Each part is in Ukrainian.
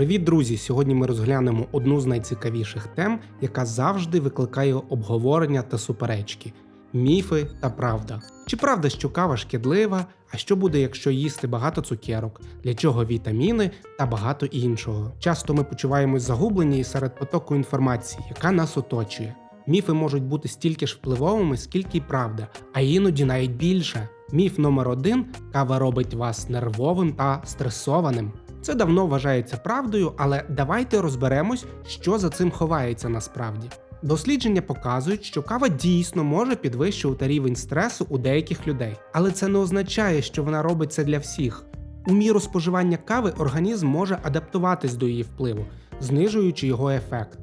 Привіт, друзі! Сьогодні ми розглянемо одну з найцікавіших тем, яка завжди викликає обговорення та суперечки: міфи та правда. Чи правда, що кава шкідлива? А що буде, якщо їсти багато цукерок? Для чого вітаміни та багато іншого? Часто ми почуваємось загублені серед потоку інформації, яка нас оточує. Міфи можуть бути стільки ж впливовими, скільки й правда, а іноді навіть більше. Міф номер один кава робить вас нервовим та стресованим. Це давно вважається правдою, але давайте розберемось, що за цим ховається насправді. Дослідження показують, що кава дійсно може підвищувати рівень стресу у деяких людей, але це не означає, що вона робить це для всіх. У міру споживання кави організм може адаптуватись до її впливу, знижуючи його ефект.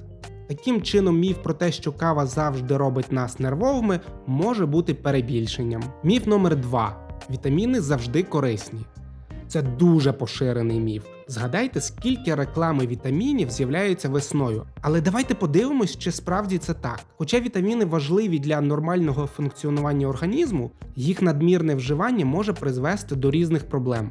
Таким чином, міф про те, що кава завжди робить нас нервовими, може бути перебільшенням. Міф номер 2. Вітаміни завжди корисні. Це дуже поширений міф. Згадайте, скільки реклами вітамінів з'являється весною. Але давайте подивимось, чи справді це так. Хоча вітаміни важливі для нормального функціонування організму, їх надмірне вживання може призвести до різних проблем.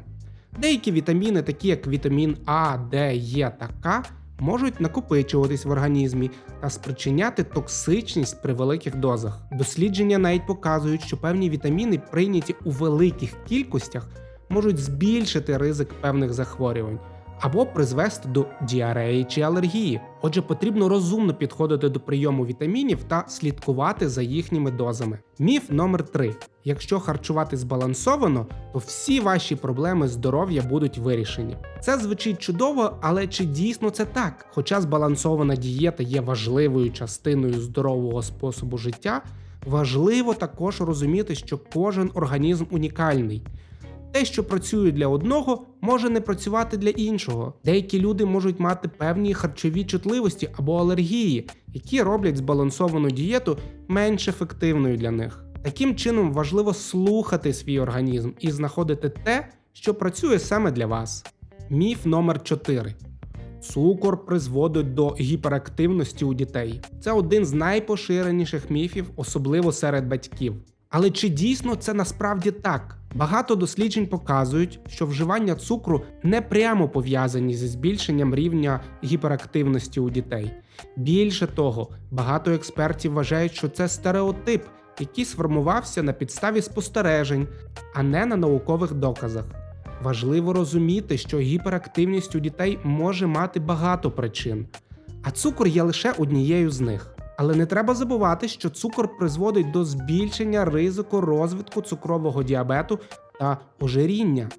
Деякі вітаміни, такі як вітамін А, Д, Е та К, можуть накопичуватись в організмі та спричиняти токсичність при великих дозах. Дослідження навіть показують, що певні вітаміни, прийняті у великих кількостях, можуть збільшити ризик певних захворювань або призвести до діареї чи алергії. Отже, потрібно розумно підходити до прийому вітамінів та слідкувати за їхніми дозами. Міф номер 3. Якщо харчувати збалансовано, то всі ваші проблеми здоров'я будуть вирішені. Це звучить чудово, але чи дійсно це так? Хоча збалансована дієта є важливою частиною здорового способу життя, важливо також розуміти, що кожен організм унікальний. Те, що працює для одного, може не працювати для іншого. Деякі люди можуть мати певні харчові чутливості або алергії, які роблять збалансовану дієту менш ефективною для них. Таким чином важливо слухати свій організм і знаходити те, що працює саме для вас. Міф номер 4. Цукор призводить до гіперактивності у дітей. Це один з найпоширеніших міфів, особливо серед батьків. Але чи дійсно це насправді так? Багато досліджень показують, що вживання цукру не прямо пов'язані зі збільшенням рівня гіперактивності у дітей. Більше того, багато експертів вважають, що це стереотип, який сформувався на підставі спостережень, а не на наукових доказах. Важливо розуміти, що гіперактивність у дітей може мати багато причин, а цукор є лише однією з них. Але не треба забувати, що цукор призводить до збільшення ризику розвитку цукрового діабету та ожиріння.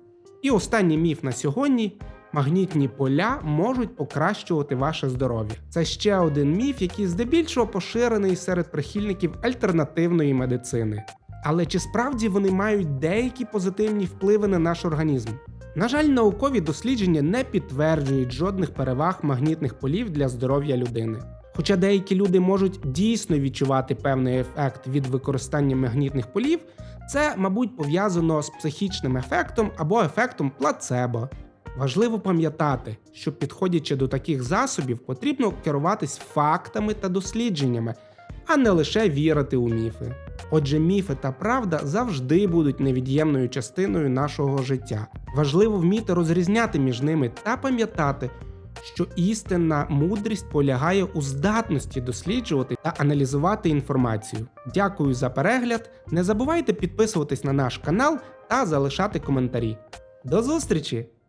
І останній міф на сьогодні: магнітні поля можуть покращувати ваше здоров'я. Це ще один міф, який здебільшого поширений серед прихильників альтернативної медицини. Але чи справді вони мають деякі позитивні впливи на наш організм? На жаль, наукові дослідження не підтверджують жодних переваг магнітних полів для здоров'я людини. Хоча деякі люди можуть дійсно відчувати певний ефект від використання магнітних полів, це, мабуть, пов'язано з психічним ефектом або ефектом плацебо. Важливо пам'ятати, що підходячи до таких засобів, потрібно керуватись фактами та дослідженнями, а не лише вірити у міфи. Отже, міфи та правда завжди будуть невід'ємною частиною нашого життя. Важливо вміти розрізняти між ними та пам'ятати, що істинна мудрість полягає у здатності досліджувати та аналізувати інформацію. Дякую за перегляд. Не забувайте підписуватись на наш канал та залишати коментарі. До зустрічі!